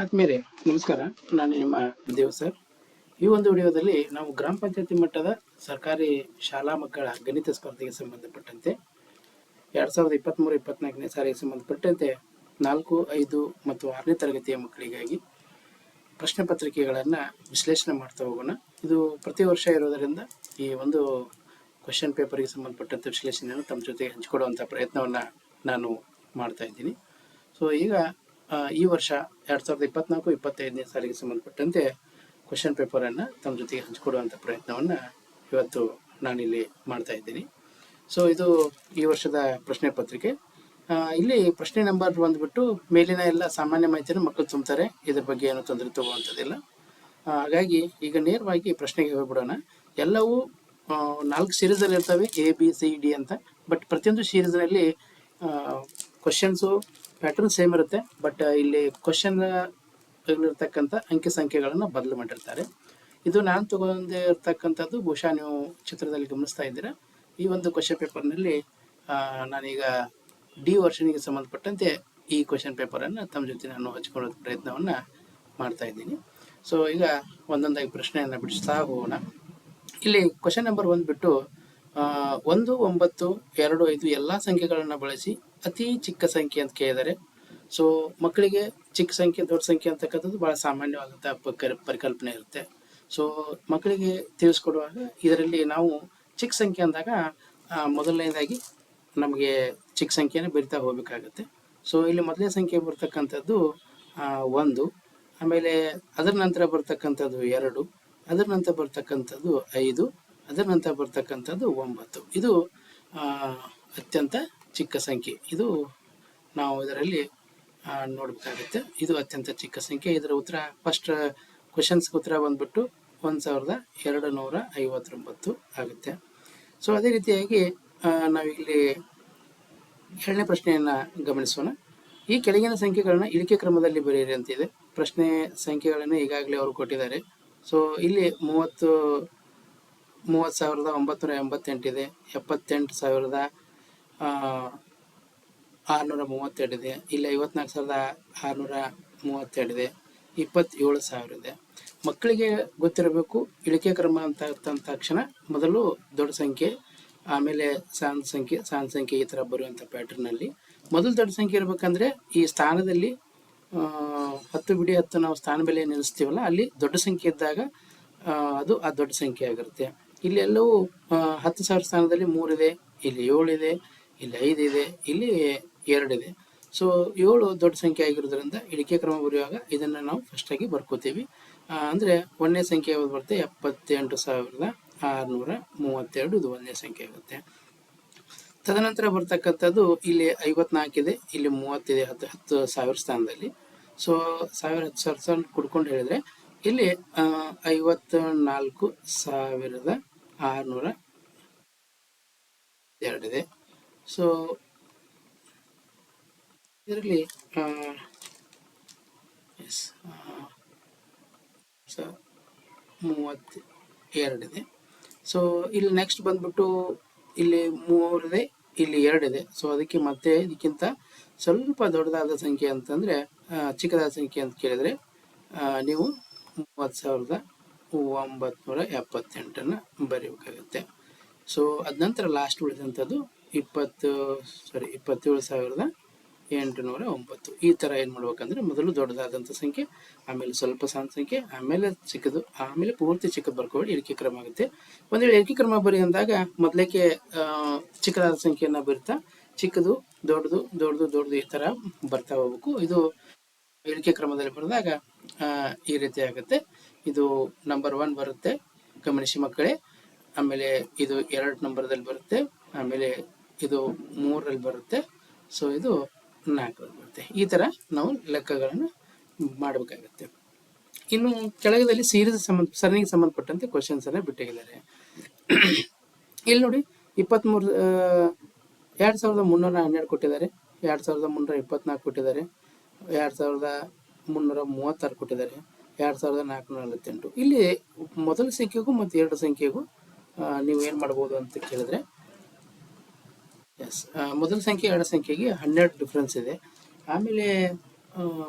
ಆದ್ಮೇಲೆ ನಮಸ್ಕಾರ, ನಾನು ನಿಮ್ಮ ದೇವ್ ಸರ್. ಈ ಒಂದು ವಿಡಿಯೋದಲ್ಲಿ ನಾವು ಗ್ರಾಮ ಪಂಚಾಯತಿ ಮಟ್ಟದ ಸರ್ಕಾರಿ ಶಾಲಾ ಮಕ್ಕಳ ಗಣಿತ ಸ್ಪರ್ಧೆಗೆ ಸಂಬಂಧಪಟ್ಟಂತೆ ಎರಡು ಸಾವಿರದ ಇಪ್ಪತ್ತ್ಮೂರು ಇಪ್ಪತ್ನಾಲ್ಕನೇ ಸಾರಿಗೆ ಸಂಬಂಧಪಟ್ಟಂತೆ ನಾಲ್ಕು, ಐದು ಮತ್ತು ಆರನೇ ತರಗತಿಯ ಮಕ್ಕಳಿಗಾಗಿ ಪ್ರಶ್ನೆ ಪತ್ರಿಕೆಗಳನ್ನು ವಿಶ್ಲೇಷಣೆ ಮಾಡ್ತಾ ಹೋಗೋಣ. ಇದು ಪ್ರತಿ ವರ್ಷ ಇರೋದರಿಂದ ಈ ಒಂದು ಕ್ವಶನ್ ಪೇಪರ್ಗೆ ಸಂಬಂಧಪಟ್ಟಂತೆ ವಿಶ್ಲೇಷಣೆಯನ್ನು ತಮ್ಮ ಜೊತೆಗೆ ಹಂಚಿಕೊಡುವಂಥ ಪ್ರಯತ್ನವನ್ನು ನಾನು ಮಾಡ್ತಾ ಇದ್ದೀನಿ. ಸೊ ಈಗ ಈ ವರ್ಷ ಎರಡು ಸಾವಿರದ ಇಪ್ಪತ್ನಾಲ್ಕು, ಇಪ್ಪತ್ತೈದನೇ ಸಾಲಿಗೆ ಸಂಬಂಧಪಟ್ಟಂತೆ ಕ್ವಶನ್ ಪೇಪರನ್ನು ತಮ್ಮ ಜೊತೆಗೆ ಹಂಚಿಕೊಡುವಂಥ ಪ್ರಯತ್ನವನ್ನು ಇವತ್ತು ನಾನಿಲ್ಲಿ ಮಾಡ್ತಾ ಇದ್ದೀನಿ. ಸೊ ಇದು ಈ ವರ್ಷದ ಪ್ರಶ್ನೆ ಪತ್ರಿಕೆ. ಇಲ್ಲಿ ಪ್ರಶ್ನೆ ನಂಬರ್ ಬಂದ್ಬಿಟ್ಟು ಮೇಲಿನ ಎಲ್ಲ ಸಾಮಾನ್ಯ ಮಾಹಿತಿಯನ್ನು ಮಕ್ಕಳು ತುಂಬ್ತಾರೆ. ಇದ್ರ ಬಗ್ಗೆ ಏನು ತೊಂದರೆ ತಗೋವಂಥದ್ದಿಲ್ಲ. ಹಾಗಾಗಿ ಈಗ ನೇರವಾಗಿ ಪ್ರಶ್ನೆಗೆ ಹೋಗ್ಬಿಡೋಣ. ಎಲ್ಲವೂ ನಾಲ್ಕು ಸೀರೀಸಲ್ಲಿ ಇರ್ತವೆ ಎ ಬಿ ಸಿ ಡಿ ಅಂತ. ಬಟ್ ಪ್ರತಿಯೊಂದು ಸೀರೀಸ್ನಲ್ಲಿ ಕ್ವಶನ್ಸು ಪ್ಯಾಟರ್ನ್ ಸೇಮ್ ಇರುತ್ತೆ ಬಟ್ ಇಲ್ಲಿ ಕ್ವಶನ್ ಇರ್ತಕ್ಕಂಥ ಅಂಕಿ ಸಂಖ್ಯೆಗಳನ್ನು ಬದಲು ಮಾಡಿರ್ತಾರೆ. ಇದು ನಾನು ತಗೊಂಡಿರ್ತಕ್ಕಂಥದ್ದು ಬಹುಶಃ ನೀವು ಚಿತ್ರದಲ್ಲಿ ಗಮನಿಸ್ತಾ ಇದ್ದೀರಾ. ಈ ಒಂದು ಕ್ವಶನ್ ಪೇಪರ್ನಲ್ಲಿ ನಾನೀಗ ಡಿ ವರ್ಷನಿಗೆ ಸಂಬಂಧಪಟ್ಟಂತೆ ಈ ಕ್ವಶನ್ ಪೇಪರನ್ನು ತಮ್ಮ ಜೊತೆ ನಾನು ಹಚ್ಕೊಳ್ಳೋ ಪ್ರಯತ್ನವನ್ನು ಮಾಡ್ತಾ ಇದ್ದೀನಿ. ಸೊ ಈಗ ಒಂದೊಂದಾಗಿ ಪ್ರಶ್ನೆಯನ್ನು ಬಿಡಿಸ್ತಾ ಹೋಗೋಣ. ಇಲ್ಲಿ ಕ್ವಶನ್ ನಂಬರ್ ಬಂದ್ಬಿಟ್ಟು ಬಿಟ್ಟು ಒಂದು, ಒಂಬತ್ತು, ಎರಡು, ಐದು ಎಲ್ಲ ಸಂಖ್ಯೆಗಳನ್ನು ಬಳಸಿ ಅತಿ ಚಿಕ್ಕ ಸಂಖ್ಯೆ ಅಂತ ಕೇಳಿದ್ದಾರೆ ಸೊ ಮಕ್ಕಳಿಗೆ ಚಿಕ್ಕ ಸಂಖ್ಯೆ, ದೊಡ್ಡ ಸಂಖ್ಯೆ ಅಂತಕ್ಕಂಥದ್ದು ಭಾಳ ಸಾಮಾನ್ಯವಾದಂಥ ಪರಿಕಲ್ಪನೆ ಇರುತ್ತೆ. ಸೊ ಮಕ್ಕಳಿಗೆ ತಿಳಿಸ್ಕೊಡುವಾಗ ಇದರಲ್ಲಿ ನಾವು ಚಿಕ್ಕ ಸಂಖ್ಯೆ ಅಂದಾಗ ಮೊದಲನೇದಾಗಿ ನಮಗೆ ಚಿಕ್ಕ ಸಂಖ್ಯೆನೇ ಬರಿತಾ ಹೋಗಬೇಕಾಗುತ್ತೆ. ಸೊ ಇಲ್ಲಿ ಮೊದಲನೇ ಸಂಖ್ಯೆ ಬರ್ತಕ್ಕಂಥದ್ದು ಒಂದು. ಆಮೇಲೆ ಅದರ ನಂತರ ಬರ್ತಕ್ಕಂಥದ್ದು ಎರಡು. ಅದರ ನಂತರ ಬರ್ತಕ್ಕಂಥದ್ದು ಐದು. ಅದರ ನಂತರ ಬರ್ತಕ್ಕಂಥದ್ದು ಒಂಬತ್ತು. ಇದು ಅತ್ಯಂತ ಚಿಕ್ಕ ಸಂಖ್ಯೆ. ಇದು ನಾವು ಇದರಲ್ಲಿ ನೋಡಬೇಕಾಗುತ್ತೆ. ಇದು ಅತ್ಯಂತ ಚಿಕ್ಕ ಸಂಖ್ಯೆ. ಇದರ ಉತ್ತರ ಫಸ್ಟ್ ಕ್ವಶನ್ಸ್ ಉತ್ತರ ಬಂದ್ಬಿಟ್ಟು ಒಂದು ಸಾವಿರದ ಎರಡು ನೂರ ಐವತ್ತೊಂಬತ್ತು ಆಗುತ್ತೆ. ಸೊ ಅದೇ ರೀತಿಯಾಗಿ ನಾವಿಲ್ಲಿ ಎರಡನೇ ಪ್ರಶ್ನೆಯನ್ನು ಗಮನಿಸೋಣ. ಈ ಕೆಳಗಿನ ಸಂಖ್ಯೆಗಳನ್ನ ಇಳಿಕೆ ಕ್ರಮದಲ್ಲಿ ಬರೆಯಿರಿ ಅಂತಿದೆ. ಪ್ರಶ್ನೆ ಸಂಖ್ಯೆಗಳನ್ನು ಈಗಾಗಲೇ ಅವರು ಕೊಟ್ಟಿದ್ದಾರೆ. ಸೊ ಇಲ್ಲಿ ಮೂವತ್ತು ಮೂವತ್ತು ಸಾವಿರದ ಒಂಬತ್ತುನೂರ ಎಂಬತ್ತೆಂಟಿದೆ. ಎಪ್ಪತ್ತೆಂಟು ಸಾವಿರದ ಆರುನೂರ ಮೂವತ್ತೆರಡಿದೆ. ಇಲ್ಲ ಐವತ್ನಾಲ್ಕು ಸಾವಿರದ ಆರುನೂರ ಮೂವತ್ತೆರಡಿದೆ. ಇಪ್ಪತ್ತೇಳು ಸಾವಿರ ಇದೆ. ಮಕ್ಕಳಿಗೆ ಗೊತ್ತಿರಬೇಕು, ಇಳಿಕೆ ಕ್ರಮ ಅಂತ ತಕ್ಷಣ ಮೊದಲು ದೊಡ್ಡ ಸಂಖ್ಯೆ, ಆಮೇಲೆ ಸಣ್ಣ ಸಂಖ್ಯೆ ಸಣ್ಣ ಸಂಖ್ಯೆ ಈ ಥರ ಬರುವಂಥ ಪ್ಯಾಟರ್ನಲ್ಲಿ ಮೊದಲು ದೊಡ್ಡ ಸಂಖ್ಯೆ ಇರಬೇಕಂದ್ರೆ ಈ ಸ್ಥಾನದಲ್ಲಿ ಹತ್ತು ಬಿಡಿ ಹತ್ತು ನಾವು ಸ್ಥಾನ ಬೆಲೆ ನಿಲ್ಲಿಸ್ತೀವಲ್ಲ, ಅಲ್ಲಿ ದೊಡ್ಡ ಸಂಖ್ಯೆ ಇದ್ದಾಗ ಅದು ಆ ದೊಡ್ಡ ಸಂಖ್ಯೆ ಆಗಿರುತ್ತೆ. ಇಲ್ಲಿ ಎಲ್ಲವೂ ಹತ್ತು ಸಾವಿರ ಸ್ಥಾನದಲ್ಲಿ ಮೂರಿದೆ ಇಲ್ಲಿ ಏಳಿದೆ ಇಲ್ಲಿ ಐದು ಇದೆ, ಇಲ್ಲಿ ಎರಡಿದೆ ಸೊ ಏಳು ದೊಡ್ಡ ಸಂಖ್ಯೆ ಆಗಿರೋದ್ರಿಂದ ಇಳಿಕೆ ಕ್ರಮ ಬರೆಯುವಾಗ ಇದನ್ನು ನಾವು ಫಸ್ಟಾಗಿ ಬರ್ಕೋತೀವಿ. ಅಂದರೆ ಒಂದನೇ ಸಂಖ್ಯೆ ಯಾವ್ದು ಬರುತ್ತೆ? ಎಪ್ಪತ್ತೆಂಟು ಸಾವಿರದ ಆರುನೂರ ಮೂವತ್ತೆರಡು ಇದು ಒಂದನೇ ಸಂಖ್ಯೆ ಆಗುತ್ತೆ. ತದನಂತರ ಬರ್ತಕ್ಕಂಥದ್ದು ಇಲ್ಲಿ ಐವತ್ನಾಲ್ಕಿದೆ ಇಲ್ಲಿ ಮೂವತ್ತಿದೆ ಹತ್ತು ಹತ್ತು ಸಾವಿರ ಸ್ಥಾನದಲ್ಲಿ. ಸೊ ಸಾವಿರ, ಹತ್ತು ಸಾವಿರ ಸ್ಥಾನ ಕುಡ್ಕೊಂಡು ಹೇಳಿದ್ರೆ ಇಲ್ಲಿ ಐವತ್ತ ನಾಲ್ಕು ಸಾವಿರದ ಆರುನೂರ ಎರಡಿದೆ ಸೊ ಇದರಲ್ಲಿ ಎಸ್ ಸೊ ಮೂವತ್ತು ಎರಡಿದೆ ಸೊ ಇಲ್ಲಿ ನೆಕ್ಸ್ಟ್ ಬಂದ್ಬಿಟ್ಟು ಇಲ್ಲಿ ಮೂರಿದೆ ಇಲ್ಲಿ ಎರಡಿದೆ ಸೊ ಅದಕ್ಕೆ ಮತ್ತೆ ಇದಕ್ಕಿಂತ ಸ್ವಲ್ಪ ದೊಡ್ಡದಾದ ಸಂಖ್ಯೆ ಅಂತಂದರೆ ಚಿಕ್ಕದಾದ ಸಂಖ್ಯೆ ಅಂತ ಕೇಳಿದರೆ ನೀವು ಮೂವತ್ತು ಸಾವಿರದ ಒಂಬತ್ನೂರ ಎಪ್ಪತ್ತೆಂಟನ್ನು ಬರೀಬೇಕಾಗುತ್ತೆ. ಸೊ ಅದ ನಂತರ ಲಾಸ್ಟ್ ಉಳಿದಂಥದ್ದು ಇಪ್ಪತ್ತು ಸಾರಿ ಇಪ್ಪತ್ತೇಳು ಸಾವಿರದ ಎಂಟುನೂರ ಒಂಬತ್ತು. ಈ ಥರ ಏನು ಮಾಡ್ಬೇಕಂದ್ರೆ ಮೊದಲು ದೊಡ್ಡದಾದಂಥ ಸಂಖ್ಯೆ, ಆಮೇಲೆ ಸ್ವಲ್ಪ ಸಣ್ಣ ಸಂಖ್ಯೆ, ಆಮೇಲೆ ಚಿಕ್ಕದು, ಆಮೇಲೆ ಪೂರ್ತಿ ಚಿಕ್ಕದು ಬರ್ಕೊಳ್ಳಿ, ಇಳಿಕೆ ಕ್ರಮ ಆಗುತ್ತೆ. ಒಂದು ವೇಳೆ ಇಳಿಕೆ ಕ್ರಮ ಬರಿ ಅಂದಾಗ ಮೊದಲಕ್ಕೆ ಚಿಕ್ಕದಾದ ಸಂಖ್ಯೆಯನ್ನು ಬರಿತಾ, ಚಿಕ್ಕದು, ದೊಡ್ಡದು ದೊಡ್ಡದು ದೊಡ್ಡದು ಈ ಥರ ಬರ್ತಾ ಹೋಗ್ಬೇಕು. ಇದು ಇಳಿಕೆ ಕ್ರಮದಲ್ಲಿ ಬರೆದಾಗ ಈ ರೀತಿ ಆಗುತ್ತೆ. ಇದು ನಂಬರ್ ಒನ್ ಬರುತ್ತೆ. ಗಮನಿಸಿ ಮಕ್ಕಳೇ. ಆಮೇಲೆ ಇದು ಎರಡು ನಂಬರ್ದಲ್ಲಿ ಬರುತ್ತೆ. ಆಮೇಲೆ ಇದು ಮೂರಲ್ಲಿ ಬರುತ್ತೆ. ಸೊ ಇದು ನಾಲ್ಕರಲ್ಲಿ ಬರುತ್ತೆ. ಈ ಥರ ನಾವು ಲೆಕ್ಕಗಳನ್ನು ಮಾಡಬೇಕಾಗುತ್ತೆ. ಇನ್ನು ಕೆಳಗದಲ್ಲಿ ಸೀರೀಸ್ ಸಂಬಂಧ, ಸರಣಿಗೆ ಸಂಬಂಧಪಟ್ಟಂತೆ ಕ್ವಶನ್ಸ್ ಅನ್ನ ಬಿಟ್ಟಿದ್ದಾರೆ. ಇಲ್ಲಿ ನೋಡಿ ಇಪ್ಪತ್ತ್ಮೂರು ಎರಡು ಸಾವಿರದ ಮುನ್ನೂರ ಹನ್ನೆರಡು ಕೊಟ್ಟಿದ್ದಾರೆ. ಎರಡು ಸಾವಿರದ ಮುನ್ನೂರ ಇಪ್ಪತ್ನಾಲ್ಕು ಕೊಟ್ಟಿದ್ದಾರೆ. ಎರಡು ಸಾವಿರದ ಮುನ್ನೂರ ಮೂವತ್ತಾರು ಕೊಟ್ಟಿದ್ದಾರೆ. ಎರಡು ಸಾವಿರದ ನಾಲ್ಕುನೂರ ನಲವತ್ತೆಂಟು. ಇಲ್ಲಿ ಮೊದಲ ಸಂಖ್ಯೆಗೂ ಮತ್ತು ಎರಡು ಸಂಖ್ಯೆಗೂ ನೀವು ಏನು ಮಾಡ್ಬೋದು ಅಂತ ಕೇಳಿದ್ರೆ ಎಸ್ ಮೊದಲ ಸಂಖ್ಯೆ ಎರಡು ಸಂಖ್ಯೆಗೆ ಹನ್ನೆರಡು ಡಿಫ್ರೆನ್ಸ್ ಇದೆ. ಆಮೇಲೆ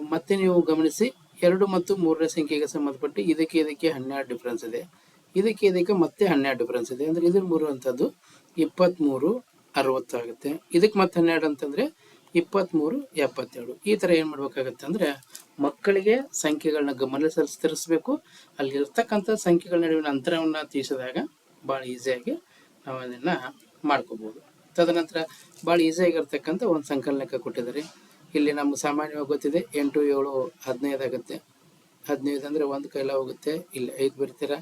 ಮತ್ತೆ ನೀವು ಗಮನಿಸಿ, ಎರಡು ಮತ್ತು ಮೂರನೇ ಸಂಖ್ಯೆಗೆ ಸಂಬಂಧಪಟ್ಟು ಇದಕ್ಕೆ ಇದಕ್ಕೆ ಹನ್ನೆರಡು ಡಿಫ್ರೆನ್ಸ್ ಇದೆ. ಇದಕ್ಕೆ ಇದಕ್ಕೆ ಮತ್ತೆ ಹನ್ನೆರಡು ಡಿಫ್ರೆನ್ಸ್ ಇದೆ. ಅಂದ್ರೆ ಇದ್ರ ಅಂತದ್ದು ಇಪ್ಪತ್ತ್ಮೂರು ಅರವತ್ತು ಆಗುತ್ತೆ. ಇದಕ್ಕೆ ಮತ್ತೆ ಹನ್ನೆರಡು ಅಂತಂದ್ರೆ ಇಪ್ಪತ್ತ್ಮೂರು ಎಪ್ಪತ್ತೆರಡು. ಈ ಥರ ಏನು ಮಾಡಬೇಕಾಗತ್ತೆ ಅಂದ್ರೆ, ಮಕ್ಕಳಿಗೆ ಸಂಖ್ಯೆಗಳನ್ನ ಗಮನಿಸರಿಸಬೇಕು ಅಲ್ಲಿ ಅಲ್ಲಿರ್ತಕ್ಕಂಥ ಸಂಖ್ಯೆಗಳ ನಡುವಿನ ಅಂತರವನ್ನು ತೀರಿಸಿದಾಗ, ಭಾಳ ಈಸಿಯಾಗಿ ನಾವು ಅದನ್ನ ಮಾಡ್ಕೋಬಹುದು ತದನಂತರ ಭಾಳ ಈಸಿಯಾಗಿರ್ತಕ್ಕಂಥ ಒಂದು ಸಂಕಲನಕ್ಕೆ ಕೊಟ್ಟಿದ್ದಾರೆ. ಇಲ್ಲಿ ನಮ್ಗೆ ಸಾಮಾನ್ಯವಾಗಿ ಗೊತ್ತಿದೆ, ಎಂಟು, ಏಳು, ಹದಿನೈದು ಆಗುತ್ತೆ. ಹದಿನೈದು ಅಂದರೆ ಒಂದು ಕೈಲ ಹೋಗುತ್ತೆ, ಇಲ್ಲಿ ಐದು ಬರ್ತೀರ?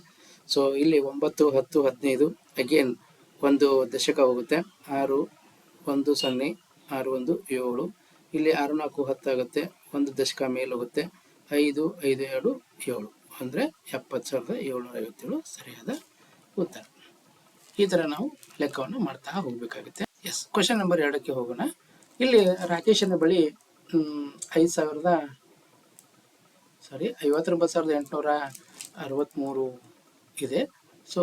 ಸೊ ಇಲ್ಲಿ ಒಂಬತ್ತು, ಹತ್ತು, ಹದಿನೈದು ಅಗೇನ್ ಒಂದು ದಶಕ ಹೋಗುತ್ತೆ. ಆರು, ಒಂದು, ಸೊನ್ನೆ, ಆರು, ಒಂದು, ಏಳು. ಇಲ್ಲಿ ಆರು, ನಾಲ್ಕು, ಹತ್ತು ಆಗುತ್ತೆ, ಒಂದು ದಶಕ ಮೇಲೆ ಹೋಗುತ್ತೆ. ಐದು ಐದು ಎರಡು ಏಳು. ಅಂದರೆ ಎಪ್ಪತ್ತು ಸಾವಿರದ ಏಳ್ನೂರ ಐವತ್ತೇಳು ಸರಿಯಾದ ಉತ್ತರ. ಈ ತರ ನಾವು ಲೆಕ್ಕವನ್ನು ಮಾಡ್ತಾ ಹೋಗ್ಬೇಕಾಗುತ್ತೆ. ಎಸ್ ಕ್ವಶನ್ ನಂಬರ್ ಎರಡಕ್ಕೆ ಹೋಗೋಣ. ಇಲ್ಲಿ ರಾಕೇಶನ ಬಳಿ ಐದು ಸಾವಿರದ ಸಾರಿ ಐವತ್ತೊಂಬತ್ತು ಸಾವಿರದ ಎಂಟುನೂರ ಅರವತ್ತ್ಮೂರು ಇದೆ. ಸೊ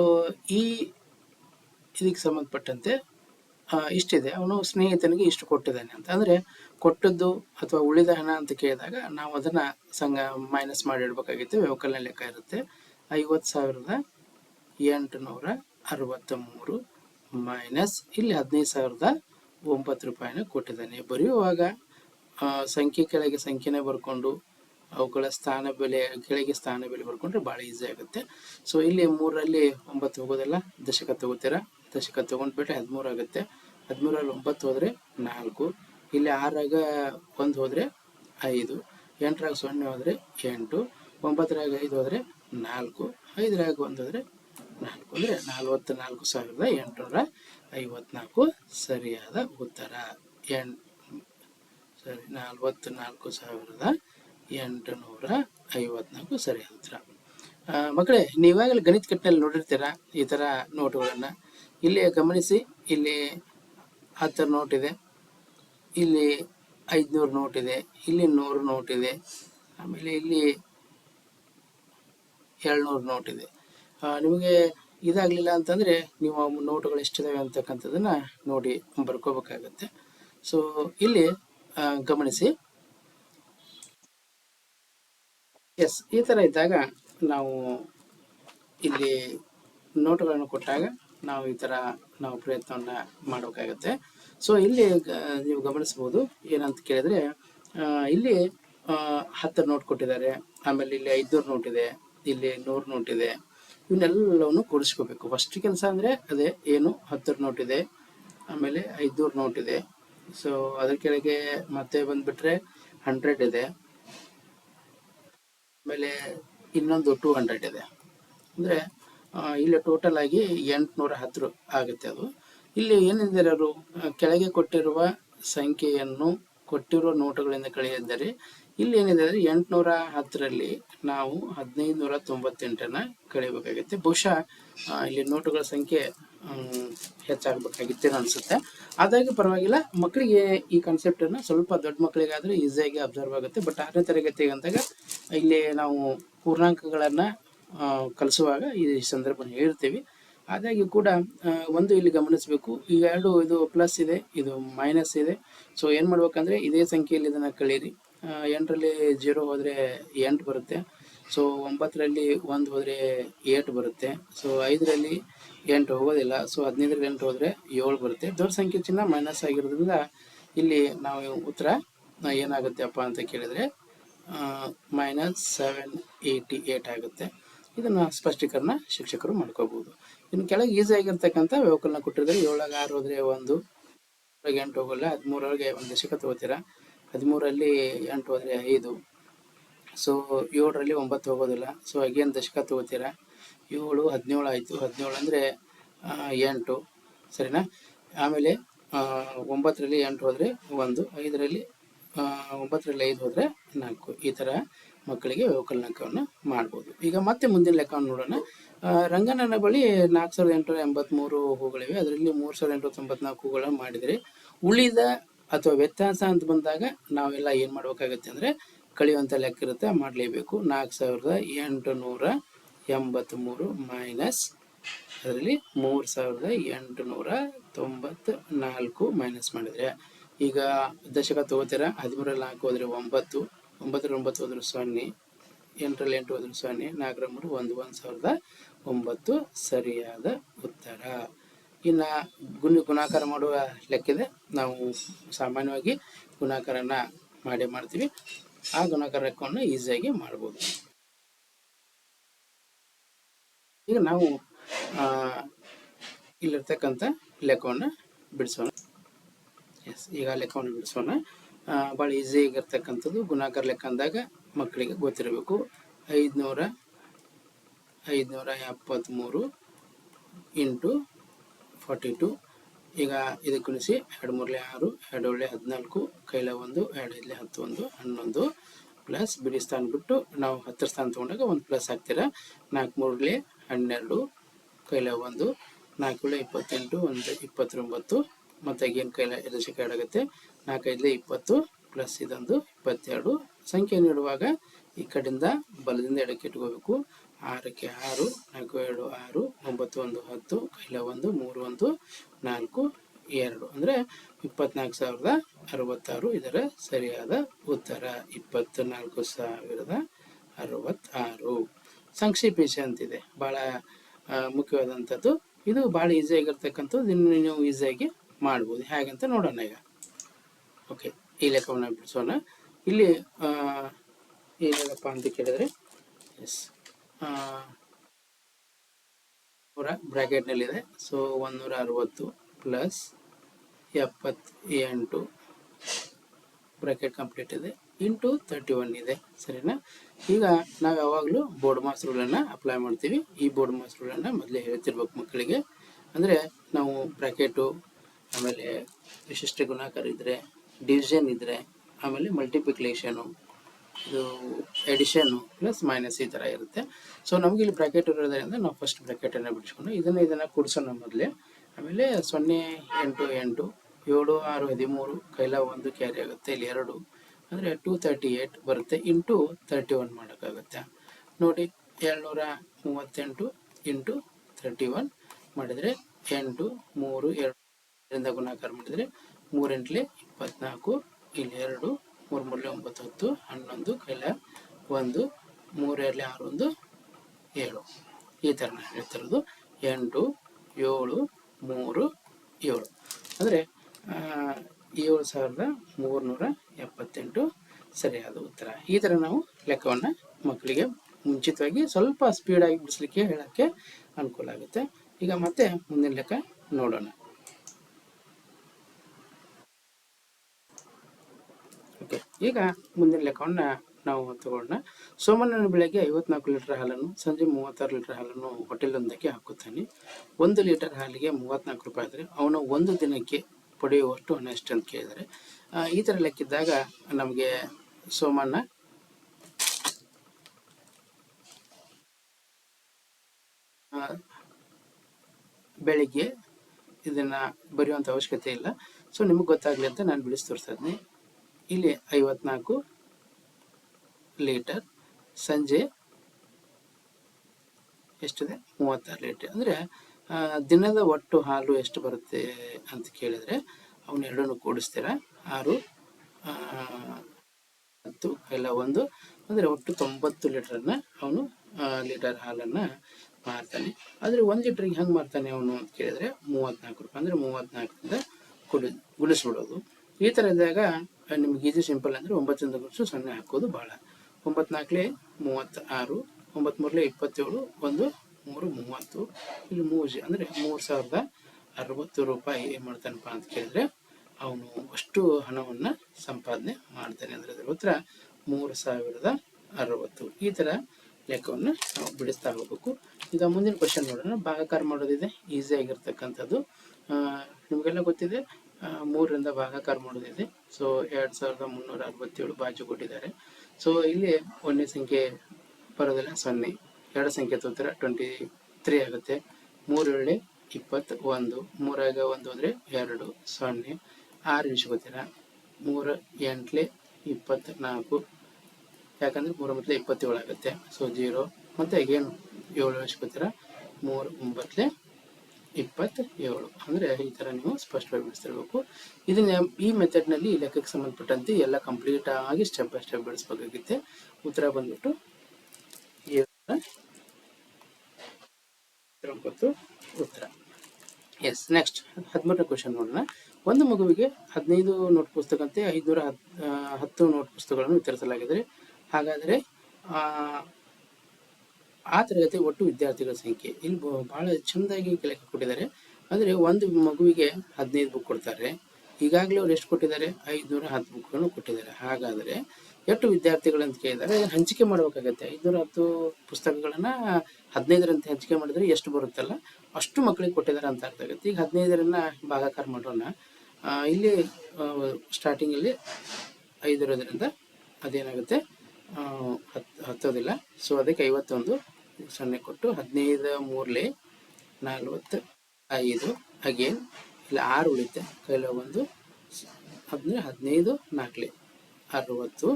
ಈ ಇದಕ್ಕೆ ಸಂಬಂಧಪಟ್ಟಂತೆ ಇಷ್ಟಿದೆ. ಅವನು ಸ್ನೇಹಿತನಿಗೆ ಇಷ್ಟು ಕೊಟ್ಟಿದ್ದಾನೆ ಅಂತ. ಅಂದರೆ ಕೊಟ್ಟದ್ದು ಅಥವಾ ಉಳಿದ ಹಣ ಅಂತ ಕೇಳಿದಾಗ ನಾವು ಅದನ್ನು ಸಂಘ ಮೈನಸ್ ಮಾಡಿ ಇಡಬೇಕಾಗಿತ್ತು. ವ್ಯವಕಲನ ಲೆಕ್ಕ ಇರುತ್ತೆ. ಐವತ್ತು ಸಾವಿರದ ಎಂಟುನೂರ ಅರವತ್ತ ಮೂರು ಮೈನಸ್ ಇಲ್ಲಿ ಹದಿನೈದು ಸಾವಿರದ ಒಂಬತ್ತು ರೂಪಾಯಿನ ಕೊಟ್ಟಿದ್ದಾನೆ. ಬರೆಯುವಾಗ ಸಂಖ್ಯೆ ಕೆಳಗೆ ಸಂಖ್ಯೆನೇ ಬರ್ಕೊಂಡು, ಅವುಗಳ ಸ್ಥಾನ ಬೆಲೆ, ಕೆಳಗೆ ಸ್ಥಾನ ಬೆಲೆ ಬರ್ಕೊಂಡ್ರೆ ಭಾಳ ಈಸಿ ಆಗುತ್ತೆ. ಸೊ ಇಲ್ಲಿ ಮೂರರಲ್ಲಿ ಒಂಬತ್ತು ಹೋಗೋದಲ್ಲ, ದಶಕ ತಗೋತೀರಾ? ದಶಕ ತೊಗೊಂಡ್ಬಿಟ್ರೆ ಹದಿಮೂರು ಆಗುತ್ತೆ. ಹದಿಮೂರಲ್ಲಿ ಒಂಬತ್ತು ಹೋದರೆ ನಾಲ್ಕು. ಇಲ್ಲಿ ಆರಾಗ ಒಂದು ಹೋದರೆ ಐದು. ಎಂಟರಾಗ ಸೊನ್ನೆ ಹೋದರೆ ಎಂಟು. ಒಂಬತ್ತರಾಗ ಐದು ಹೋದರೆ ನಾಲ್ಕು. ಐದರಾಗ ಒಂದು ಹೋದರೆ ನಾಲ್ಕು ಅಂದರೆ ನಲ್ವತ್ತ ನಾಲ್ಕು ಸಾವಿರದ ಎಂಟುನೂರ ಐವತ್ನಾಲ್ಕು ಸರಿಯಾದ ಉತ್ತರ. ಎಂ ಸರಿ ನಲ್ವತ್ತು ನಾಲ್ಕು ಸಾವಿರದ ಎಂಟುನೂರ ಐವತ್ನಾಲ್ಕು ಸರಿಯಾದ ಉತ್ತರ. ಮಕ್ಕಳೇ, ನೀವಾಗಲೇ ಗಣಿತ ಕಟ್ಟಿನಲ್ಲಿ ನೋಡಿರ್ತೀರಾ ಈ ಥರ ನೋಟುಗಳನ್ನು? ಇಲ್ಲಿ ಗಮನಿಸಿ, ಇಲ್ಲಿ ಹತ್ತರ ನೋಟ್ ಇದೆ ಇಲ್ಲಿ ಐದುನೂರು ನೋಟ್ ಇದೆ ಇಲ್ಲಿ ನೂರು ನೋಟ್ ಇದೆ ಆಮೇಲೆ ಇಲ್ಲಿ ಏಳ್ನೂರು ನೋಟ್ ಇದೆ ನಿಮಗೆ ಇದಾಗಲಿಲ್ಲ ಅಂತಂದರೆ ನೀವು ಆ ನೋಟುಗಳು ಎಷ್ಟಿದಾವೆ ಅಂತಕ್ಕಂಥದ್ದನ್ನ ನೋಡಿ ಬರ್ಕೋಬೇಕಾಗತ್ತೆ. ಸೊ ಇಲ್ಲಿ ಗಮನಿಸಿ. ಎಸ್ ಈ ಥರ ಇದ್ದಾಗ ನಾವು ಇಲ್ಲಿ ನೋಟುಗಳನ್ನು ಕೊಟ್ಟಾಗ ನಾವು ಈ ಥರ ನಾವು ಪ್ರಯತ್ನವನ್ನು ಮಾಡಬೇಕಾಗತ್ತೆ. ಸೊ ಇಲ್ಲಿ ನೀವು ಗಮನಿಸ್ಬೋದು ಏನಂತ ಕೇಳಿದ್ರೆ ಇಲ್ಲಿ ಹತ್ತು ನೋಟ್ ಕೊಟ್ಟಿದ್ದಾರೆ. ಆಮೇಲೆ ಇಲ್ಲಿ ಐದುನೂರು ನೋಟ್ ಇದೆ. ಇಲ್ಲಿ ನೂರು ನೋಟ್ ಇದೆ. ಇವನ್ನೆಲ್ಲವನ್ನು ಕೂಡಿಸ್ಕೋಬೇಕು ಫಸ್ಟ್ ಕೆಲಸ ಅಂದರೆ ಅದೇ ಏನು ಹತ್ತರ ನೋಟ್ ಇದೆ, ಆಮೇಲೆ ಐದುನೂರು ನೋಟ್ ಇದೆ. ಸೊ ಅದ್ರ ಕೆಳಗೆ ಮತ್ತೆ ಬಂದ್ಬಿಟ್ರೆ ಹಂಡ್ರೆಡ್ ಇದೆ. ಆಮೇಲೆ ಇನ್ನೊಂದು ಟೂ ಹಂಡ್ರೆಡ್ ಇದೆ. ಅಂದರೆ ಇಲ್ಲಿ ಟೋಟಲ್ ಆಗಿ ಎಂಟುನೂರ ಹತ್ತು ಆಗುತ್ತೆ ಅದು. ಇಲ್ಲಿ ಏನಿದ್ದಾರೆ ಕೆಳಗೆ ಕೊಟ್ಟಿರುವ ಸಂಖ್ಯೆಯನ್ನು ಕೊಟ್ಟಿರುವ ನೋಟುಗಳಿಂದ ಕಳೆಯಿದ್ದಾರೆ ಇಲ್ಲಿ ಏನಿದೆ ಅಂದ್ರೆ ಎಂಟುನೂರ ಹತ್ತರಲ್ಲಿ ನಾವು ಹದಿನೈದು ನೂರ ತೊಂಬತ್ತೆಂಟನ್ನ ಕಳಿಬೇಕಾಗುತ್ತೆ. ಬಹುಶಃ ಇಲ್ಲಿ ನೋಟುಗಳ ಸಂಖ್ಯೆ ಹೆಚ್ಚಾಗಬೇಕಾಗಿತ್ತೇನೋ ಅನ್ಸುತ್ತೆ. ಆದಾಗಿ ಪರವಾಗಿಲ್ಲ, ಮಕ್ಕಳಿಗೆ ಈ ಕಾನ್ಸೆಪ್ಟನ್ನು ಸ್ವಲ್ಪ ದೊಡ್ಡ ಮಕ್ಕಳಿಗಾದ್ರೆ ಈಸಿಯಾಗಿ ಅಬ್ಸರ್ವ್ ಆಗುತ್ತೆ. ಬಟ್ ಆರನೇ ತರಗತಿಗೆ ಅಂದಾಗ ಇಲ್ಲಿ ನಾವು ಪೂರ್ಣಾಂಕಗಳನ್ನು ಕಲಿಸುವಾಗ ಈ ಸಂದರ್ಭ ಹೇಳ್ತೀವಿ. ಆದಾಗ್ಯೂ ಕೂಡ ಒಂದು ಇಲ್ಲಿ ಗಮನಿಸಬೇಕು. ಈಗ ಎರಡು ಇದು ಪ್ಲಸ್ ಇದೆ, ಇದು ಮೈನಸ್ ಇದೆ. ಸೊ ಏನು ಮಾಡ್ಬೇಕಂದ್ರೆ, ಇದೇ ಸಂಖ್ಯೆಯಲ್ಲಿ ಇದನ್ನ ಕಳೀರಿ. ಎಂಟರಲ್ಲಿ ಜೀರೋ ಹೋದರೆ ಎಂಟು ಬರುತ್ತೆ. ಸೊ ಒಂಬತ್ತರಲ್ಲಿ ಒಂದು ಹೋದರೆ ಏಟ್ ಬರುತ್ತೆ. ಸೊ ಐದರಲ್ಲಿ ಎಂಟು ಹೋಗೋದಿಲ್ಲ. ಸೊ ಹದಿನೈದರಲ್ಲಿ ಎಂಟು ಹೋದರೆ ಏಳು ಬರುತ್ತೆ. ದೊಡ್ಡ ಸಂಖ್ಯೆ ಚಿನ್ನ ಮೈನಸ್ ಆಗಿರೋದ್ರಿಂದ ಇಲ್ಲಿ ನಾವು ಉತ್ತರ ಏನಾಗುತ್ತೆ ಅಪ್ಪ ಅಂತ ಕೇಳಿದರೆ ಮೈನಸ್ ಸೆವೆನ್ ಏಯ್ಟಿ ಏಟ್ ಆಗುತ್ತೆ. ಇದನ್ನು ಸ್ಪಷ್ಟೀಕರಣ ಶಿಕ್ಷಕರು ಮಾಡ್ಕೋಬಹುದು. ಇನ್ನು ಕೆಳಗೆ ಈಸಿ ಆಗಿರ್ತಕ್ಕಂಥ ವ್ಯವಕಲನ ಕೊಟ್ಟಿದ್ದಾರೆ. ಏಳಾಗ ಆರು ಹೋದರೆ ಒಂದು ಎಂಟು ಹೋಗಲ್ಲ. ಹದಿಮೂರೊಳಗೆ ಒಂದು ದಶಕ ತಗೋತೀರಾ? ಹದಿಮೂರಲ್ಲಿ ಎಂಟು ಹೋದರೆ ಐದು. ಸೊ ಏಳರಲ್ಲಿ ಒಂಬತ್ತು ಹೋಗೋದಿಲ್ಲ. ಸೊ ಅಗೇನ್ ದಶಕ ತಗೋತೀರಾ? ಏಳು, ಹದಿನೇಳು ಆಯಿತು. ಹದಿನೇಳು ಅಂದರೆ ಎಂಟು. ಸರಿನಾ? ಆಮೇಲೆ ಒಂಬತ್ತರಲ್ಲಿ ಎಂಟು ಹೋದರೆ ಒಂದು, ಐದರಲ್ಲಿ ಒಂಬತ್ತರಲ್ಲಿ ಐದು ಹೋದರೆ ನಾಲ್ಕು. ಈ ಥರ ಮಕ್ಕಳಿಗೆ ವ್ಯವಕಲನಕವನ್ನು ಮಾಡ್ಬೋದು. ಈಗ ಮತ್ತೆ ಮುಂದಿನ ಲೆಕ್ಕವನ್ನು ನೋಡೋಣ. ರಂಗಣ್ಣನ ಬಳಿ ನಾಲ್ಕು ಸಾವಿರದ ಎಂಟುನೂರ ಎಂಬತ್ತ್ಮೂರು ಹೂಗಳಿವೆ. ಅದರಲ್ಲಿ ಮೂರು ಸಾವಿರದ ಎಂಟುನೂರ ತೊಂಬತ್ನಾಲ್ಕು ಹೂಗಳನ್ನು ಮಾಡಿದರೆ. ಉಳಿದ ಅಥವಾ ವ್ಯತ್ಯಾಸ ಅಂತ ಬಂದಾಗ ನಾವೆಲ್ಲ ಏನು ಮಾಡಬೇಕಾಗತ್ತೆ ಅಂದರೆ ಕಳೆಯುವಂಥ ಲೆಕ್ಕ ಇರುತ್ತೆ, ಮಾಡಲೇಬೇಕು. ನಾಲ್ಕು ಸಾವಿರದ ಎಂಟು ಎಂಟುನೂರ ಎಂಬತ್ತ್ಮೂರು ಮೈನಸ್ ಅದರಲ್ಲಿ ಮೂರು ಸಾವಿರದ ಎಂಟುನೂರ ತೊಂಬತ್ತ ನಾಲ್ಕು ಮೈನಸ್ ಮಾಡಿದರೆ. ಈಗ ದಶಕ ತಗೋತೀರಾ? ಹದಿಮೂರಲ್ಲಿ ನಾಲ್ಕು ಹೋದರೆ ಒಂಬತ್ತು ಒಂಬತ್ತರ ಒಂಬತ್ತು ಹೋದ್ರೆ ಸೊನ್ನೆ, ಎಂಟರಲ್ಲಿ ಎಂಟು ಹೋದ್ರೆ ಸೊನ್ನೆ ನಾಲ್ಕರ ಮೂರು ಒಂದು ಒಂದು ಸಾವಿರದ ಒಂಬತ್ತು ಸರಿಯಾದ ಉತ್ತರ. ಇನ್ನು ಗುಣ ಗುಣಾಕಾರ ಮಾಡುವ ಲೆಕ್ಕದೆ ನಾವು ಸಾಮಾನ್ಯವಾಗಿ ಗುಣಾಕಾರನ ಮಾಡಿ ಮಾಡ್ತೀವಿ. ಆ ಗುಣಾಕಾರ ಲೆಕ್ಕವನ್ನು ಈಸಿಯಾಗಿ ಮಾಡ್ಬೋದು. ಈಗ ನಾವು ಇಲ್ಲಿರ್ತಕ್ಕಂಥ ಲೆಕ್ಕವನ್ನು ಬಿಡಿಸೋಣ. ಎಸ್ ಈಗ ಲೆಕ್ಕವನ್ನು ಬಿಡಿಸೋಣ. ಭಾಳ ಈಸಿಯಾಗಿರ್ತಕ್ಕಂಥದ್ದು ಗುಣಾಕಾರ ಲೆಕ್ಕ ಅಂದಾಗ ಮಕ್ಕಳಿಗೆ ಗೊತ್ತಿರಬೇಕು. ಐದುನೂರ ಐದುನೂರ ಎಪ್ಪತ್ತ್ಮೂರು ಇಂಟು ಫಾರ್ಟಿ ಟು. ಈಗ ಇದಕ್ಕೆ ಗುಣಿಸಿ ಎರಡು ಮೂರಲೆ ಆರು, ಎರಡು ಒಳ್ಳೆ ಹದಿನಾಲ್ಕು, ಕೈಲ ಒಂದು, ಎರಡು ಐದಲೆ ಹತ್ತು ಒಂದು, ಹನ್ನೊಂದು ಪ್ಲಸ್ ಬಿಡಿ ಸ್ಥಾನ ಬಿಟ್ಟು ನಾವು ಹತ್ತರ ಸ್ಥಾನ ತೊಗೊಂಡಾಗ ಒಂದು ಪ್ಲಸ್ ಹಾಕ್ತೀರಾ? ನಾಲ್ಕು ಮೂರಲೆ ಹನ್ನೆರಡು, ಕೈಲ ಒಂದು, ನಾಲ್ಕು ಒಳ್ಳೆ ಇಪ್ಪತ್ತೆಂಟು, ಒಂದು ಇಪ್ಪತ್ತೊಂಬತ್ತು. ಮತ್ತು ಏನು ಕೈಲ ಎರಡು ಆಗುತ್ತೆ? ನಾಲ್ಕೈದಲೆ ಇಪ್ಪತ್ತು ಪ್ಲಸ್ ಇದೊಂದು ಇಪ್ಪತ್ತೆರಡು. ಸಂಖ್ಯೆ ನೀಡುವಾಗ ಈ ಕಡೆಯಿಂದ ಬಲದಿಂದ ಎಡಕ್ಕೆ ಇಟ್ಕೋಬೇಕು. ಆರಕ್ಕೆ ಆರು, ನಾಲ್ಕು, ಎರಡು, ಆರು, ಒಂಬತ್ತು, ಒಂದು, ಹತ್ತು ಕೈಲ ಒಂದು, ಮೂರು, ಒಂದು, ನಾಲ್ಕು, ಎರಡು. ಅಂದರೆ ಇಪ್ಪತ್ನಾಲ್ಕು ಸಾವಿರದ ಅರವತ್ತಾರು ಇದರ ಸರಿಯಾದ ಉತ್ತರ. ಇಪ್ಪತ್ನಾಲ್ಕು ಸಾವಿರದ ಅರವತ್ತಾರು. ಸಂಕ್ಷೇಪಿಸಿ ಅಂತಿದೆ. ಭಾಳ ಮುಖ್ಯವಾದಂಥದ್ದು. ಇದು ಭಾಳ ಈಸಿಯಾಗಿರ್ತಕ್ಕಂಥದ್ದು ಇನ್ನು ನೀವು ಈಸಿಯಾಗಿ ಮಾಡ್ಬೋದು. ಹೇಗಂತ ನೋಡೋಣ ಈಗ. ಓಕೆ ಈ ಲೆಕ್ಕವನ್ನು ಬಿಡಿಸೋಣ. ಇಲ್ಲಿ ಏನೇನಪ್ಪ ಅಂತ ಕೇಳಿದ್ರೆ ಎಸ್ ನೂರ ಬ್ರ್ಯಾಕೆಟ್ನಲ್ಲಿದೆ ಸೊ ಒಂದೂರ ಅರವತ್ತು ಪ್ಲಸ್ ಎಪ್ಪತ್ತೆಂಟು ಬ್ರ್ಯಾಕೆಟ್ ಕಂಪ್ಲೀಟ್ ಇದೆ. ಇಂಟು ತರ್ಟಿ ಒನ್ ಇದೆ, ಸರಿನಾ? ಈಗ ನಾವು ಯಾವಾಗಲೂ ಬೋರ್ಡ್ ಮಾಸ್ ರೂಲನ್ನು ಅಪ್ಲೈ ಮಾಡ್ತೀವಿ. ಈ ಬೋರ್ಡ್ ಮಾಸ್ ರೂಲನ್ನು ಮೊದಲೇ ಹೇಳ್ತಿರ್ಬೇಕು ಮಕ್ಕಳಿಗೆ. ಅಂದರೆ ನಾವು ಬ್ರ್ಯಾಕೆಟು ಆಮೇಲೆ ವಿಶಿಷ್ಟ ಗುಣಾಕಾರ ಇದ್ದರೆ ಡಿವಿಷನ್ ಇದ್ದರೆ ಆಮೇಲೆ ಮಲ್ಟಿಪ್ಲಿಕೇಶನು ಇದು ಎಡಿಷನ್ನು ಪ್ಲಸ್ ಮೈನಸ್ ಈ ಥರ ಇರುತ್ತೆ. ಸೊ ನಮಗೆ ಇಲ್ಲಿ ಬ್ರ್ಯಾಕೆಟ್ ಇರೋದ್ರಿಂದ ನಾವು ಫಸ್ಟ್ ಬ್ರ್ಯಾಕೆಟನ್ನು ಬಿಡಿಸ್ಕೊಂಡು ಇದನ್ನು ಇದನ್ನು ಕೂಡಿಸೋಣ ಮೊದಲೇ. ಆಮೇಲೆ ಸೊನ್ನೆ, ಎಂಟು ಎಂಟು, ಏಳು, ಆರು, ಹದಿಮೂರು, ಕೈಲ ಒಂದು, ಕ್ಯಾರಿ ಆಗುತ್ತೆ. ಇಲ್ಲಿ ಎರಡು. ಅಂದರೆ ಟೂ ತರ್ಟಿ ಏಯ್ಟ್ ಬರುತ್ತೆ. ಇಂಟು ತರ್ಟಿ ಒನ್ ಮಾಡೋಕ್ಕಾಗುತ್ತೆ. ನೋಡಿ ಏಳ್ನೂರ ಮೂವತ್ತೆಂಟು ಇಂಟು ತರ್ಟಿ ಒನ್ ಮಾಡಿದರೆ ಎಂಟು, ಮೂರು ಎರಡರಿಂದ ಗುಣಾಕಾರ ಮಾಡಿದರೆ ಮೂರೆಂಟ್ಲೆ ಇಪ್ಪತ್ತ್ನಾಲ್ಕು ಇಲ್ಲಿ ಎರಡು. ಮೂರು ಮೂರಲೆ ಒಂಬತ್ತು ಹತ್ತು ಹನ್ನೊಂದು ಕೈಲ ಒಂದು ಮೂರು ಎರಡಲೆ ಆರು ಒಂದು ಏಳು. ಈ ಥರ ಹೇಳ್ತಿರೋದು ಎಂಟು, ಏಳು, ಮೂರು, ಏಳು. ಅಂದರೆ ಏಳು ಸಾವಿರದ ಮೂರುನೂರ ಎಪ್ಪತ್ತೆಂಟು ಸರಿಯಾದ ಉತ್ತರ. ಈ ಥರ ನಾವು ಲೆಕ್ಕವನ್ನು ಮಕ್ಕಳಿಗೆ ಮುಂಚಿತವಾಗಿ ಸ್ವಲ್ಪ ಸ್ಪೀಡಾಗಿ ಬಿಡಿಸ್ಲಿಕ್ಕೆ ಹೇಳೋಕ್ಕೆ ಅನುಕೂಲ ಆಗುತ್ತೆ. ಈಗ ಮತ್ತೆ ಮುಂದಿನ ಲೆಕ್ಕ ನೋಡೋಣ. ಓಕೆ. ಈಗ ಮುಂದಿನ ಲೆಕ್ಕವನ್ನು ನಾವು ತಗೊಳ್ಳೋಣ ಸೋಮಣ್ಣನ ಬೆಳಗ್ಗೆ ಐವತ್ನಾಲ್ಕು ಲೀಟರ್ ಹಾಲನ್ನು, ಸಂಜೆ ಮೂವತ್ತಾರು ಲೀಟರ್ ಹಾಲನ್ನು ಹೋಟೆಲೊಂದಕ್ಕೆ ಹಾಕುತ್ತಾನೆ. ಒಂದು ಲೀಟರ್ ಹಾಲಿಗೆ ಮೂವತ್ನಾಲ್ಕು ರೂಪಾಯಿ ಆದರೆ ಅವನು ಒಂದು ದಿನಕ್ಕೆ ಪಡೆಯುವಷ್ಟು ಹಣ ಎಷ್ಟು ಅಂತ ಕೇಳಿದರೆ ಈ ಥರ ಲೆಕ್ಕಿದ್ದಾಗ ನಮಗೆ ಸೋಮಣ್ಣ. ಬೆಳಿಗ್ಗೆ ಇದನ್ನು ಬರೆಯುವಂಥ ಅವಶ್ಯಕತೆ ಇಲ್ಲ. ಸೊ ನಿಮಗೆ ಗೊತ್ತಾಗಲಿ ಅಂತ ನಾನು ಬಿಡಿಸಿ ತೋರಿಸ್ತಾ ಇಲ್ಲಿ ಐವತ್ನಾಲ್ಕು ಲೀಟರ್. ಸಂಜೆ ಎಷ್ಟಿದೆ? ಮೂವತ್ತಾರು ಲೀಟರ್. ಅಂದರೆ ದಿನದ ಒಟ್ಟು ಹಾಲು ಎಷ್ಟು ಬರುತ್ತೆ ಅಂತ ಕೇಳಿದರೆ ಅವನ್ನ ಎರಡನ್ನು ಕೂಡಿಸ್ತೀರ? ಆರು ಹತ್ತು ಎಲ್ಲ ಒಂದು. ಅಂದರೆ ಒಟ್ಟು ತೊಂಬತ್ತು ಲೀಟ್ರನ್ನ ಅವನು ಲೀಟರ್ ಹಾಲನ್ನು ಮಾರ್ತಾನೆ. ಆದರೆ ಒಂದು ಲೀಟ್ರಿಗೆ ಹೆಂಗೆ ಮಾರ್ತಾನೆ ಅವನು ಅಂತ ಕೇಳಿದರೆ ಮೂವತ್ತ್ನಾಲ್ಕು ರೂಪಾಯಿ. ಅಂದರೆ ಮೂವತ್ತ್ನಾಲ್ಕರಿಂದ ಕುಡಿ, ಗುಡಿಸ್ಬಿಡೋದು. ಈ ಥರ ಇದ್ದಾಗ ನಿಮ್ಗೆ ಈಸಿ ಸಿಂಪಲ್ ಅಂದರೆ ಒಂಬತ್ತರಿಂದ ಗುಣಿಸು ಸೊನ್ನೆ ಹಾಕೋದು ಭಾಳ ಒಂಬತ್ನಾಲ್ಕಲೇ ಮೂವತ್ತ ಆರು ಒಂಬತ್ತು ಮೂರಲೇ ಇಪ್ಪತ್ತೇಳು ಒಂದು ಮೂರು ಮೂವತ್ತು. ಇಲ್ಲಿ ಮೂಜಿ ಅಂದರೆ ಮೂರು ಸಾವಿರದ ಅರವತ್ತು ರೂಪಾಯಿ ಏನು ಮಾಡ್ತಾನಪ್ಪ ಅಂತ ಕೇಳಿದ್ರೆ ಅವನು ಅಷ್ಟು ಹಣವನ್ನು ಸಂಪಾದನೆ ಮಾಡ್ತಾನೆ ಅಂದರೆ ಅದರ ಉತ್ತರ ಮೂರು ಸಾವಿರದ ಅರವತ್ತು. ಈ ಥರ ಲೆಕ್ಕವನ್ನು ನಾವು ಬಿಡಿಸ್ತಾ ಹೋಗಬೇಕು. ಈಗ ಮುಂದಿನ ಕ್ವಶನ್ ನೋಡೋಣ. ಭಾಗಾಕಾರ ಮಾಡೋದಿದೆ. ಈಸಿ ಆಗಿರ್ತಕ್ಕಂಥದ್ದು. ಆ, ನಿಮಗೆಲ್ಲ ಗೊತ್ತಿದೆ? ಮೂರರಿಂದ ಭಾಗಾಕಾರ ಮಾಡೋದಿದೆ. ಸೊ ಎರಡು ಸಾವಿರದ ಮುನ್ನೂರ ಅರವತ್ತೇಳು ಬಾಜು ಕೊಟ್ಟಿದ್ದಾರೆ. ಸೊ ಇಲ್ಲಿ ಒಂದನೇ ಸಂಖ್ಯೆ ಬರೋದಿಲ್ಲ. ಸೊನ್ನೆ. ಎರಡು ಸಂಖ್ಯೆ ತೋತರ ಟ್ವೆಂಟಿ ತ್ರೀ ಆಗುತ್ತೆ. ಮೂರು ಏಳೆ ಇಪ್ಪತ್ತ ಒಂದು ಮೂರಾಗ ಒಂದು ಅಂದರೆ ಎರಡು, ಸೊನ್ನೆ. ಆರು ಇಳಿಸ್ಕೋತೀರ ಮೂರು ಎಂಟ್ಲೆ ಇಪ್ಪತ್ತ್ನಾಲ್ಕು ಯಾಕಂದರೆ ಮೂರು ಮೊದಲೇ ಇಪ್ಪತ್ತೇಳು ಆಗುತ್ತೆ. ಸೊ ಜೀರೋ ಮತ್ತು ಏನು? ಏಳು ಇಳಿಸ್ಕೋತೀರ ಮೂರು ಒಂಬತ್ತಲೆ ಇಪ್ಪತ್ತೇಳು. ಅಂದರೆ ಈ ಥರ ನೀವು ಸ್ಪಷ್ಟವಾಗಿ ಬಿಡಿಸ್ತಿರ್ಬೇಕು ಇದನ್ನ ಈ ಮೆಥಡ್ನಲ್ಲಿ ಈ ಲೆಕ್ಕಕ್ಕೆ ಸಂಬಂಧಪಟ್ಟಂತೆ ಎಲ್ಲ ಕಂಪ್ಲೀಟ್ ಆಗಿ ಸ್ಟೆಪ್ ಬೈ ಸ್ಟೆಪ್ ಬಿಡಿಸ್ಬೇಕಾಗಿತ್ತೆ. ಉತ್ತರ ಬಂದ್ಬಿಟ್ಟು ಒಂಬತ್ತು ಉತ್ತರ. ಎಸ್ ನೆಕ್ಸ್ಟ್ ಹದಿಮೂರನೇ ಕ್ವಶನ್ ನೋಡೋಣ. ಒಂದು ಮಗುವಿಗೆ ಹದಿನೈದು ನೋಟ್ ಪುಸ್ತಕಂತೆ ಐದುನೂರ ಹತ್ತು ನೋಟ್ ಪುಸ್ತಕಗಳನ್ನು ವಿತರಿಸಲಾಗಿದೆ ಹಾಗಾದರೆ ಆ, ತರಗತಿ ಒಟ್ಟು ವಿದ್ಯಾರ್ಥಿಗಳ ಸಂಖ್ಯೆ. ಇಲ್ಲಿ ಬಹಳ ಚೆಂದಾಗಿ ಲೆಕ್ಕ ಕೊಟ್ಟಿದ್ದಾರೆ. ಅಂದರೆ ಒಂದು ಮಗುವಿಗೆ ಹದಿನೈದು ಬುಕ್ ಕೊಡ್ತಾರೆ. ಈಗಾಗಲೇ ಅವ್ರು ಎಷ್ಟು ಕೊಟ್ಟಿದ್ದಾರೆ? ಐದುನೂರ ಹತ್ತು ಬುಕ್ಗಳನ್ನು ಕೊಟ್ಟಿದ್ದಾರೆ. ಹಾಗಾದರೆ ಎಷ್ಟು ವಿದ್ಯಾರ್ಥಿಗಳು ಅಂತ ಕೇಳಿದ್ದಾರೆ ಹಂಚಿಕೆ ಮಾಡಬೇಕಾಗತ್ತೆ. ಐದುನೂರ ಹತ್ತು ಪುಸ್ತಕಗಳನ್ನು ಹದಿನೈದರಂತೆ ಹಂಚಿಕೆ ಮಾಡಿದ್ರೆ ಎಷ್ಟು ಬರುತ್ತಲ್ಲ? ಅಷ್ಟು ಮಕ್ಕಳಿಗೆ ಕೊಟ್ಟಿದ್ದಾರೆ ಅಂತ ಅರ್ಥ ಆಗುತ್ತೆ. ಈಗ ಹದಿನೈದರನ್ನು ಭಾಗಾಕಾರ ಮಾಡೋಣ. ಇಲ್ಲಿ ಸ್ಟಾರ್ಟಿಂಗಲ್ಲಿ ಐದು ಇರೋದ್ರಿಂದ ಅದೇನಾಗುತ್ತೆ? ಹತ್ತು ಹತ್ ಹತ್ತೋದಿಲ್ಲ. ಸೊ ಅದಕ್ಕೆ ಐವತ್ತೊಂದು. ಸೊನ್ನೆ ಕೊಟ್ಟು ಹದಿನೈದು, ಮೂರಲೆ ನಲ್ವತ್ತು ಐದು ಅಗೇನ್ ಇಲ್ಲಿ ಆರು ಉಳಿತೆ ಕೈಲ ಒಂದು ಹದಿನೈದು ಹದಿನೈದು, ನಾಲ್ಕಲೆ ಅರವತ್ತು.